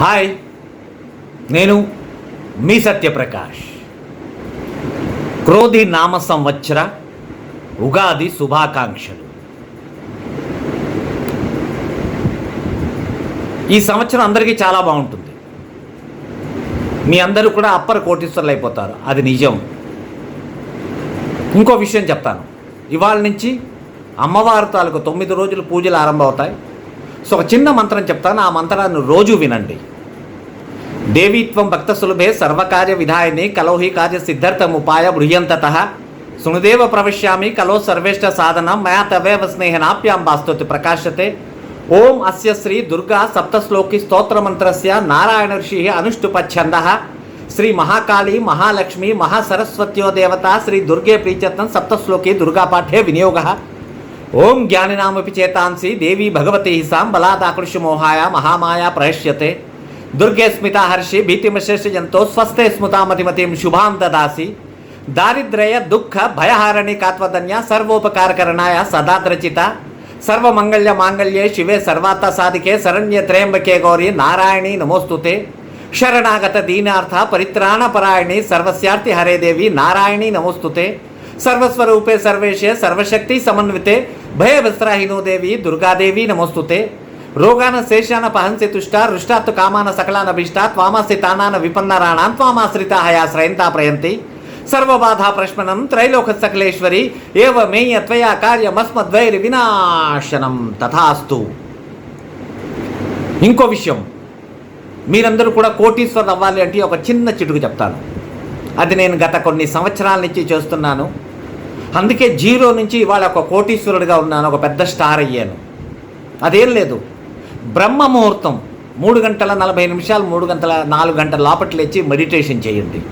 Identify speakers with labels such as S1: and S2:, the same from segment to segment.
S1: Hi నేను మీ సత్యప్రకాష్. క్రోధి నామ సంవత్సర ఉగాది శుభాకాంక్షలు. ఈ సంవత్సరం అందరికీ చాలా బాగుంటుంది. మీ అందరూ కూడా అప్పర్ కోటీశ్వర్లు అయిపోతారు అది నిజం. ఇంకో విషయం చెప్తాను. ఇవాళ నుంచి అమ్మవారి తాలూకు తొమ్మిది రోజులు పూజలు ఆరంభమవుతాయి. సో ఒక చిన్న మంత్రం చెప్తాను ఆ మంత్రాన్ని రోజు వినండి. దేవీత్వం భక్త సులభే సర్వకార్య విధాయని కలోహి కార్య సిద్ధార్థముపాయ బృహ్యంతత. సునుదేవ ప్రవిశ్యామి కలో సర్వేష్ట సాధనం మయా తవేవ స్నేహనాప్యాం వాస్తుతి ప్రకాశతే ఓం అస్య శ్రీ దుర్గా సప్తశ్లోకి స్తోత్రమంత్రస్య నారాయణ ఋషి అనుష్టుపచ్ఛంద శ్రీ మహాకాళి మహాలక్ష్మి మహాసరస్వత్యో దేవత శ్రీ దుర్గే ప్రీత్యర్థం సప్తశ్లోకి దుర్గాపాఠే వినియోగ. ఓం జ్ఞానినామపి చేతాంసి దేవి భగవతి సాం మోహాయ మహామాయ ప్రహష్యతే దుర్గే స్మిత హర్షి భీతిమశేషజంతో స్వస్థే స్మృతామతిమతిం శుభాం దాసి దారిద్ర్య దుఃఖ భయహారణి కాత్వదన్య సర్వోపకారకరణాయ సదాద్రచిత. సర్వమంగళ్య మాంగళ్యే శివే సర్వార్థ సాధికే శరణ్య త్రయంబకే గౌరి నారాయణి నమోస్తుతే. శరణాగత దీనార్థ పరిత్రాణపరాయణి సర్వస్యార్థి హరే దేవి నారాయణి నమోస్తుతే. సర్వస్వరూపే సర్వేశే సర్వశక్తి సమన్వితే భయ విస్రాహినో దేవి దుర్గాదేవి నమోస్తుతే. రోగాన శేషాన పహంసి తుష్ట రుష్టాత్ కామాన సకలాన భీష్ట త్వామాసి తానాన విపన్నరాణాన్ త్వామాశ్రిత హయాశ్రయంతా ప్రయంతి. సర్వబాధా ప్రశ్మనం త్రైలోక సకలేశ్వరి ఏవ మేయ త్వయా కార్యమస్మద్వైరి వినాశనం తథాస్తు. ఇంకో విషయం మీరందరూ కూడా కోటీశ్వరులు అవ్వాలి అంటే ఒక చిన్న చిటుకు చెప్తాను. అది నేను గత కొన్ని సంవత్సరాల నుంచి చేస్తున్నాను. అందుకే జీరో నుంచి ఇవాళ ఒక కోటీశ్వరుడిగా ఉన్నాను ఒక పెద్ద స్టార్ అయ్యాను. అదేం లేదు. బ్రహ్మ ముహూర్తం మూడు గంటల నలభై నిమిషాలు మూడు గంటల నాలుగు గంటల లోపటి లేచి మెడిటేషన్ చేయండి.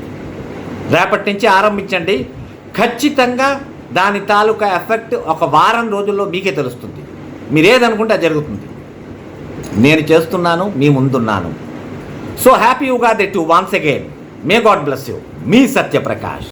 S1: రేపటి నుంచి ఆరంభించండి. ఖచ్చితంగా దాని తాలూకా ఎఫెక్ట్ ఒక వారం రోజుల్లో మీకే తెలుస్తుంది. మీరేదనుకుంటే అది జరుగుతుంది. నేను చేస్తున్నాను మీ ముందున్నాను. So happy Ugadi to once again. May God bless you. Me Satya Prakash.